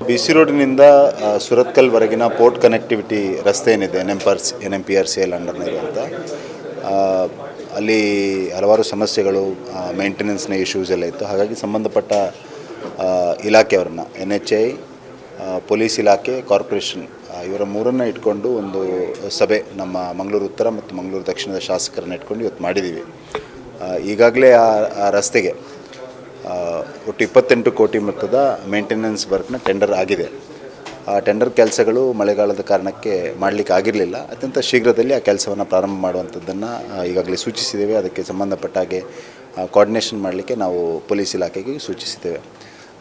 B C ರೋಡಿನಿಂದ ಸುರತ್ಕಲ್ವರೆಗಿನ port connectivity ರಸ್ತೆ ಏನಿದೆ N M purse N M P R C L ಅಂಡರ್ನಿರುವಂಥ ಅಲ್ಲಿ ಹಲವಾರು ಸಮಸ್ಯೆಗಳು ಮೇಂಟೆನೆನ್ಸ್ನ ಇಶ್ಯೂಸ್ ಎಲ್ಲ ಇತ್ತು. ಹಾಗಾಗಿ ಸಂಬಂಧಪಟ್ಟ ಇಲಾಖೆಯವ್ರನ್ನ ಎನ್ ಎಚ್ ಐ ಪೊಲೀಸ್ ಇಲಾಖೆ ಕಾರ್ಪೊರೇಷನ್ ಇವರ ಮೂರನ್ನು ಇಟ್ಕೊಂಡು ಒಂದು ಸಭೆ ನಮ್ಮ ಮಂಗಳೂರು ಉತ್ತರ ಮತ್ತು ಮಂಗಳೂರು ದಕ್ಷಿಣದ ಶಾಸಕರನ್ನ ಇಟ್ಕೊಂಡು ಇವತ್ತು ಮಾಡಿದ್ದೀವಿ ಈಗಾಗಲೇ ಆ ರಸ್ತೆಗೆ ಒಟ್ಟು ಇಪ್ಪತ್ತೆಂಟು ಕೋಟಿ ಮೊತ್ತದ ಮೇಂಟೆನೆನ್ಸ್ ವರ್ಕ್ನ ಟೆಂಡರ್ ಆಗಿದೆ. ಟೆಂಡರ್ ಕೆಲಸಗಳು ಮಳೆಗಾಲದ ಕಾರಣಕ್ಕೆ ಮಾಡಲಿಕ್ಕೆ ಆಗಿರಲಿಲ್ಲ. ಅತ್ಯಂತ ಶೀಘ್ರದಲ್ಲಿ ಆ ಕೆಲಸವನ್ನು ಪ್ರಾರಂಭ ಮಾಡುವಂಥದ್ದನ್ನು ಈಗಾಗಲೇ ಸೂಚಿಸಿದ್ದೇವೆ. ಅದಕ್ಕೆ ಸಂಬಂಧಪಟ್ಟ ಹಾಗೆ ಕೋಆರ್ಡಿನೇಷನ್ ಮಾಡಲಿಕ್ಕೆ ನಾವು ಪೊಲೀಸ್ ಇಲಾಖೆಗೆ ಸೂಚಿಸಿದ್ದೇವೆ.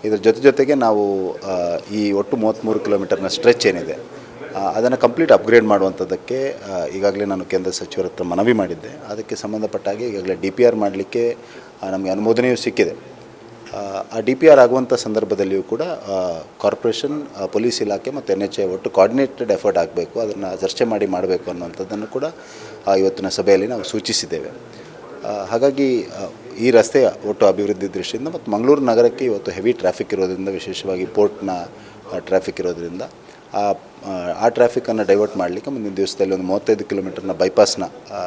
ಇದರ ಜೊತೆ ಜೊತೆಗೆ ನಾವು ಈ ಒಟ್ಟು ಮೂವತ್ತ್ಮೂರು ಕಿಲೋಮೀಟರ್ನ ಸ್ಟ್ರೆಚ್ ಏನಿದೆ ಅದನ್ನು ಕಂಪ್ಲೀಟ್ ಅಪ್ಗ್ರೇಡ್ ಮಾಡುವಂಥದ್ದಕ್ಕೆ ಈಗಾಗಲೇ ನಾನು ಕೇಂದ್ರ ಸಚಿವರ ಹತ್ರ ಮನವಿ ಮಾಡಿದ್ದೆ. ಅದಕ್ಕೆ ಸಂಬಂಧಪಟ್ಟ ಹಾಗೆ ಈಗಾಗಲೇ ಡಿ ಪಿ ಆರ್ ಮಾಡಲಿಕ್ಕೆ ನಮಗೆ ಅನುಮೋದನೆಯೂ ಸಿಕ್ಕಿದೆ. ಆ, ಡಿ ಪಿ ಆರ್ ಆಗುವಂಥ ಸಂದರ್ಭದಲ್ಲಿಯೂ ಕೂಡ ಕಾರ್ಪೊರೇಷನ್ ಪೊಲೀಸ್ ಇಲಾಖೆ ಮತ್ತು ಎನ್ ಎಚ್ ಐ ಒಟ್ಟು ಕೋಆರ್ಡಿನೇಟೆಡ್ ಎಫರ್ಟ್ ಆಗಬೇಕು ಅದನ್ನು ಚರ್ಚೆ ಮಾಡಿ ಮಾಡಬೇಕು ಅನ್ನುವಂಥದ್ದನ್ನು ಕೂಡ ಇವತ್ತಿನ ಸಭೆಯಲ್ಲಿ ನಾವು ಸೂಚಿಸಿದ್ದೇವೆ. ಹಾಗಾಗಿ ಈ ರಸ್ತೆಯ ಒಟ್ಟು ಅಭಿವೃದ್ಧಿ ದೃಷ್ಟಿಯಿಂದ ಮತ್ತು ಮಂಗಳೂರು ನಗರಕ್ಕೆ ಇವತ್ತು ಹೆವಿ ಟ್ರಾಫಿಕ್ ಇರೋದ್ರಿಂದ ವಿಶೇಷವಾಗಿ ಪೋರ್ಟ್ನ ಟ್ರಾಫಿಕ್ ಇರೋದ್ರಿಂದ ಆ ಆ ಟ್ರಾಫಿಕನ್ನು ಡೈವರ್ಟ್ ಮಾಡಲಿಕ್ಕೆ ಮುಂದಿನ ದಿವಸದಲ್ಲಿ ಒಂದು ಮೂವತ್ತೈದು ಕಿಲೋಮೀಟರ್ನ ಬೈಪಾಸ್ನ ಆ, ಆ,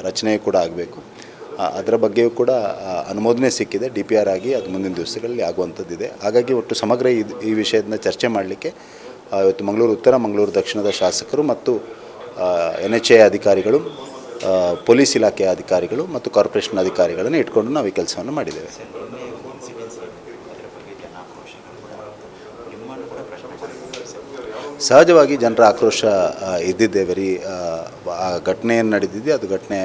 ರಚನೆ ಕೂಡ ಆಗಬೇಕು. ಅದರ ಬಗ್ಗೆಯೂ ಕೂಡ ಅನುಮೋದನೆ ಸಿಕ್ಕಿದೆ. ಡಿ ಪಿ ಆರ್ ಆಗಿ ಅದು ಮುಂದಿನ ದಿವಸಗಳಲ್ಲಿ ಆಗುವಂಥದ್ದಿದೆ. ಹಾಗಾಗಿ ಒಟ್ಟು ಸಮಗ್ರ ಇದು ಈ ವಿಷಯದನ್ನ ಚರ್ಚೆ ಮಾಡಲಿಕ್ಕೆ ಇವತ್ತು ಮಂಗಳೂರು ಉತ್ತರ, ಮಂಗಳೂರು ದಕ್ಷಿಣದ ಶಾಸಕರು ಮತ್ತು ಎನ್ ಎಚ್ ಎ ಅಧಿಕಾರಿಗಳು ಪೊಲೀಸ್ ಇಲಾಖೆಯ ಅಧಿಕಾರಿಗಳು ಮತ್ತು ಕಾರ್ಪೊರೇಷನ್ ಅಧಿಕಾರಿಗಳನ್ನು ಇಟ್ಕೊಂಡು ನಾವು ಈ ಕೆಲಸವನ್ನು ಮಾಡಿದ್ದೇವೆ. ಸಹಜವಾಗಿ ಜನರ ಆಕ್ರೋಶ ಇದ್ದಿದ್ದೆ ವೆರಿ ಆ ಘಟನೆ ಏನು ನಡೆದಿದೆ. ಅದು ಘಟನೆ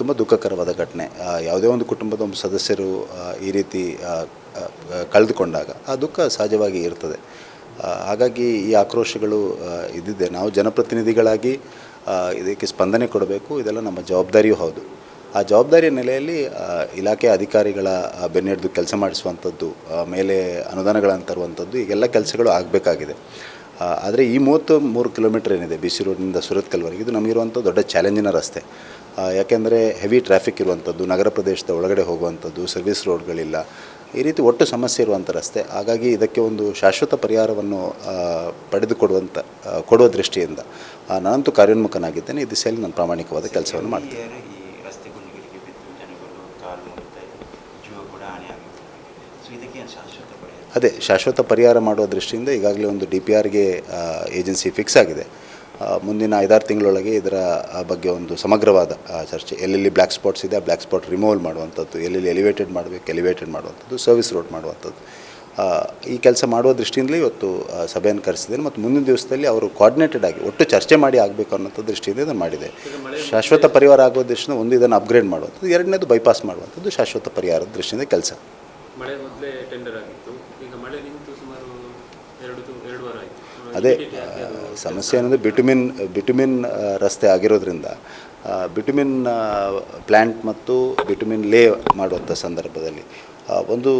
ತುಂಬ ದುಃಖಕರವಾದ ಘಟನೆ. ಯಾವುದೇ ಒಂದು ಕುಟುಂಬದ ಒಂದು ಸದಸ್ಯರು ಈ ರೀತಿ ಕಳೆದುಕೊಂಡಾಗ ಆ ದುಃಖ ಸಹಜವಾಗಿ ಇರ್ತದೆ. ಹಾಗಾಗಿ ಈ ಆಕ್ರೋಶಗಳು ಇದ್ದಿದ್ದೆ ನಾವು ಜನಪ್ರತಿನಿಧಿಗಳಾಗಿ ಇದಕ್ಕೆ ಸ್ಪಂದನೆ ಕೊಡಬೇಕು. ಇದೆಲ್ಲ ನಮ್ಮ ಜವಾಬ್ದಾರಿಯೂ ಹೌದು. ಆ ಜವಾಬ್ದಾರಿಯ ನೆಲೆಯಲ್ಲಿ ಇಲಾಖೆ ಅಧಿಕಾರಿಗಳ ಬೆನ್ನೆಡೆದು ಕೆಲಸ ಮಾಡಿಸುವಂಥದ್ದು ಮೇಲೆ ಅನುದಾನಗಳನ್ನು ತರುವಂಥದ್ದು, ಈಗೆಲ್ಲ ಕೆಲಸಗಳು ಆಗಬೇಕಾಗಿದೆ. ಆದರೆ ಈ ಮೂವತ್ತು ಮೂರು ಕಿಲೋಮೀಟರ್ ಏನಿದೆ ಬಿ ಸಿ ರೋಡ್ನಿಂದ ಸುರತ್ಕಲ್ವರೆಗೆ, ಇದು ನಮಗಿರುವಂಥ ದೊಡ್ಡ ಚಾಲೆಂಜಿನ ರಸ್ತೆ. ಯಾಕೆಂದರೆ ಹೆವಿ ಟ್ರಾಫಿಕ್ ಇರುವಂಥದ್ದು ನಗರ ಪ್ರದೇಶದ ಒಳಗಡೆ ಹೋಗುವಂಥದ್ದು ಸರ್ವಿಸ್ ರೋಡ್ಗಳಿಲ್ಲ ಈ ರೀತಿ ಒಟ್ಟು ಸಮಸ್ಯೆ ಇರುವಂಥ ರಸ್ತೆ. ಹಾಗಾಗಿ ಇದಕ್ಕೆ ಒಂದು ಶಾಶ್ವತ ಪರಿಹಾರವನ್ನು ಪಡೆದುಕೊಡುವಂಥ ಕೊಡುವ ದೃಷ್ಟಿಯಿಂದ ನಾನಂತೂ ಕಾರ್ಯೋನ್ಮುಖನಾಗಿದ್ದೇನೆ. ಈ ದಿಸೆಯಲ್ಲಿ ನಾನು ಪ್ರಾಮಾಣಿಕವಾದ ಕೆಲಸವನ್ನು ಮಾಡ್ತೀನಿ. ಅದೇ ಶಾಶ್ವತ ಪರಿಹಾರ ಮಾಡುವ ದೃಷ್ಟಿಯಿಂದ ಈಗಾಗಲೇ ಒಂದು ಡಿ ಪಿ ಆರ್ಗೆ ಏಜೆನ್ಸಿ ಫಿಕ್ಸ್ ಆಗಿದೆ. ಮುಂದಿನ ಐದಾರು ತಿಂಗಳೊಳಗೆ ಇದರ ಬಗ್ಗೆ ಒಂದು ಸಮಗ್ರವಾದ ಚರ್ಚೆ. ಎಲ್ಲೆಲ್ಲಿ ಬ್ಲ್ಯಾಕ್ ಸ್ಪಾಟ್ಸ್ ಇದೆ ಆ ಬ್ಲ್ಯಾಕ್ ಸ್ಪಾಟ್ ರಿಮೂವಲ್ ಮಾಡುವಂಥದ್ದು. ಎಲ್ಲೆಲ್ಲಿ ಎಲಿವೇಟೆಡ್ ಮಾಡಬೇಕು ಎಲಿವೇಟೆಡ್ ಮಾಡುವಂಥದ್ದು. ಸರ್ವಿಸ್ ರೋಡ್ ಮಾಡುವಂಥದ್ದು. ಈ ಕೆಲಸ ಮಾಡುವ ದೃಷ್ಟಿಯಿಂದಲೇ ಇವತ್ತು ಸಭೆಯನ್ನು ಕರೆಸಿದ್ದೇನೆ. ಮತ್ತು ಮುಂದಿನ ದಿವಸದಲ್ಲಿ ಅವರು ಕೋಆರ್ಡಿನೇಟೆಡ್ ಆಗಿ ಒಟ್ಟು ಚರ್ಚೆ ಮಾಡಿ ಆಗಬೇಕು ಅನ್ನೋಂಥ ದೃಷ್ಟಿಯಿಂದ ಇದನ್ನು ಮಾಡಿದೆ. ಶಾಶ್ವತ ಪರಿಹಾರ ಆಗುವ ದೃಷ್ಟಿಯಿಂದ ಒಂದು ಇದನ್ನು ಅಪ್ಗ್ರೇಡ್ ಮಾಡುವಂಥದ್ದು. ಎರಡನೇದು ಬೈಪಾಸ್ ಮಾಡುವಂಥದ್ದು ಶಾಶ್ವತ ಪರಿಹಾರದ ದೃಷ್ಟಿಯಿಂದ ಕೆಲಸ. ಅದೇ ಸಮಸ್ಯೆ ಏನಂದರೆ ಬಿಟಮಿನ್ ಬಿಟಮಿನ್ ರಸ್ತೆ ಆಗಿರೋದ್ರಿಂದ ಬಿಟಮಿನ್ ಪ್ಲ್ಯಾಂಟ್ ಮತ್ತು ಬಿಟಮಿನ್ ಲೇ ಮಾಡುವಂಥ ಸಂದರ್ಭದಲ್ಲಿ ಒಂದು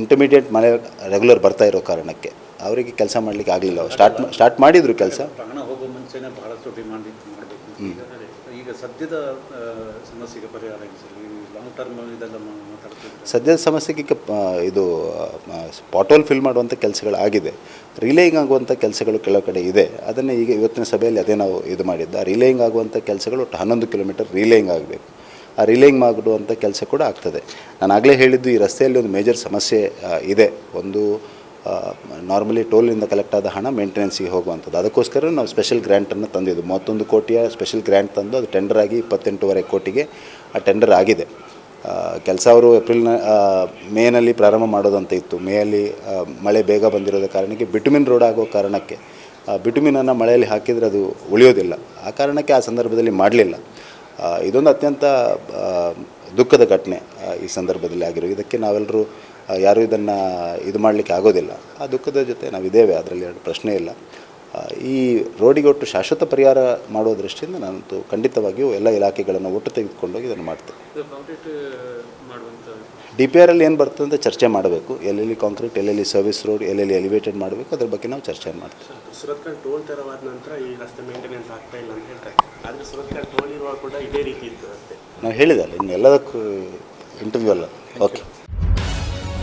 ಇಂಟರ್ಮೀಡಿಯೇಟ್ ಮಳೆ ರೆಗ್ಯುಲರ್ ಬರ್ತಾ ಇರೋ ಕಾರಣಕ್ಕೆ ಅವರಿಗೆ ಕೆಲಸ ಮಾಡಲಿಕ್ಕೆ ಆಗಲಿಲ್ಲ. ಸ್ಟಾರ್ಟ್ ಸ್ಟಾರ್ಟ್ ಮಾಡಿದರು ಕೆಲಸ. ಪ್ರಾಣ ಸದ್ಯದ ಸಮಸ್ಯೆಗೆ ಪರಿಹಾರ ಲಾಂಗ್ ಟರ್ಮ್ ಇದೆಲ್ಲ ಸದ್ಯದ ಸಮಸ್ಯೆಗೆ ಈಗ ಇದು ಪಾಟೋಲ್ ಫಿಲ್ ಮಾಡುವಂಥ ಕೆಲಸಗಳಾಗಿದೆ. ರಿಲೇಯಿಂಗ್ ಆಗುವಂಥ ಕೆಲಸಗಳು ಕೆಲವು ಕಡೆ ಇದೆ. ಅದನ್ನು ಈಗ ಇವತ್ತಿನ ಸಭೆಯಲ್ಲಿ ಅದೇ ನಾವು ಇದು ಮಾಡಿದ್ದ. ರಿಲೇಯಿಂಗ್ ಆಗುವಂಥ ಕೆಲಸಗಳು ಒಟ್ಟು ಹನ್ನೊಂದು ಕಿಲೋಮೀಟರ್ ರಿಲೇಯಿಂಗ್ ಆಗಬೇಕು. ಆ ರಿಲೇಯಿಂಗ್ ಮಾಡುವಂಥ ಕೆಲಸ ಕೂಡ ಆಗ್ತದೆ. ನಾನು ಆಗಲೇ ಹೇಳಿದ್ದು ಈ ರಸ್ತೆಯಲ್ಲಿ ಒಂದು ಮೇಜರ್ ಸಮಸ್ಯೆ ಇದೆ. ಒಂದು ನಾರ್ಮಲಿ ಟೋಲಿಂದ ಕಲೆಕ್ಟ್ ಆದ ಹಣ ಮೇಂಟೆನೆನ್ಸಿಗೆ ಹೋಗುವಂಥದ್ದು. ಅದಕ್ಕೋಸ್ಕರ ನಾವು ಸ್ಪೆಷಲ್ ಗ್ರ್ಯಾಂಟನ್ನು ತಂದಿದ್ದು. ಮೂವತ್ತೊಂದು ಕೋಟಿಯ ಸ್ಪೆಷಲ್ ಗ್ರ್ಯಾಂಟ್ ತಂದು ಅದು ಟೆಂಡರ್ ಆಗಿ ಇಪ್ಪತ್ತೆಂಟೂವರೆ ಕೋಟಿಗೆ ಆ ಟೆಂಡರ್ ಆಗಿದೆ. ಕೆಲಸ ಅವರು ಏಪ್ರಿಲ್ನ ಮೇನಲ್ಲಿ ಪ್ರಾರಂಭ ಮಾಡೋದಂತ ಇತ್ತು. ಮೇಯಲ್ಲಿ ಮಳೆ ಬೇಗ ಬಂದಿರೋದ ಕಾರಣಕ್ಕೆ ಬಿಟುಮಿನ್ ರೋಡ್ ಆಗೋ ಕಾರಣಕ್ಕೆ ಬಿಟುಮಿನನ್ನು ಮಳೆಯಲ್ಲಿ ಹಾಕಿದರೆ ಅದು ಉಳಿಯೋದಿಲ್ಲ. ಆ ಕಾರಣಕ್ಕೆ ಆ ಸಂದರ್ಭದಲ್ಲಿ ಮಾಡಲಿಲ್ಲ. ಇದೊಂದು ಅತ್ಯಂತ ದುಃಖದ ಘಟನೆ ಈ ಸಂದರ್ಭದಲ್ಲಿ ಆಗಿರೋ. ಇದಕ್ಕೆ ನಾವೆಲ್ಲರೂ ಯಾರೂ ಇದನ್ನು ಇದು ಮಾಡಲಿಕ್ಕೆ ಆಗೋದಿಲ್ಲ. ಆ ದುಃಖದ ಜೊತೆ ನಾವಿದ್ದೇವೆ ಅದರಲ್ಲಿ ಎರಡು ಪ್ರಶ್ನೆ ಇಲ್ಲ. ಈ ರೋಡಿಗೆ ಒಟ್ಟು ಶಾಶ್ವತ ಪರಿಹಾರ ಮಾಡುವ ದೃಷ್ಟಿಯಿಂದ ನಾನಂತೂ ಖಂಡಿತವಾಗಿಯೂ ಎಲ್ಲ ಇಲಾಖೆಗಳನ್ನು ಒಟ್ಟು ತೆಗೆದುಕೊಂಡೋಗಿ ಇದನ್ನು ಮಾಡ್ತೇನೆ. ಡಿ ಪಿ ಆರಲ್ಲಿ ಏನು ಬರ್ತದೆ ಅಂತ ಚರ್ಚೆ ಮಾಡಬೇಕು. ಎಲ್ಲೆಲ್ಲಿ ಕಾಂಕ್ರೀಟ್ ಎಲ್ಲೆಲ್ಲಿ ಸರ್ವಿಸ್ ರೋಡ್ ಎಲ್ಲೆಲ್ಲಿ ಎಲಿವೇಟೆಡ್ ಮಾಡಬೇಕು ಅದ್ರ ಬಗ್ಗೆ ನಾವು ಚರ್ಚೆ ಮಾಡ್ತೀವಿ. ನಾವು ಹೇಳಿದಲ್ಲ ಇನ್ನು ಎಲ್ಲದಕ್ಕೂ ಇಂಟರ್ವ್ಯೂ ಅಲ್ಲ. ಓಕೆ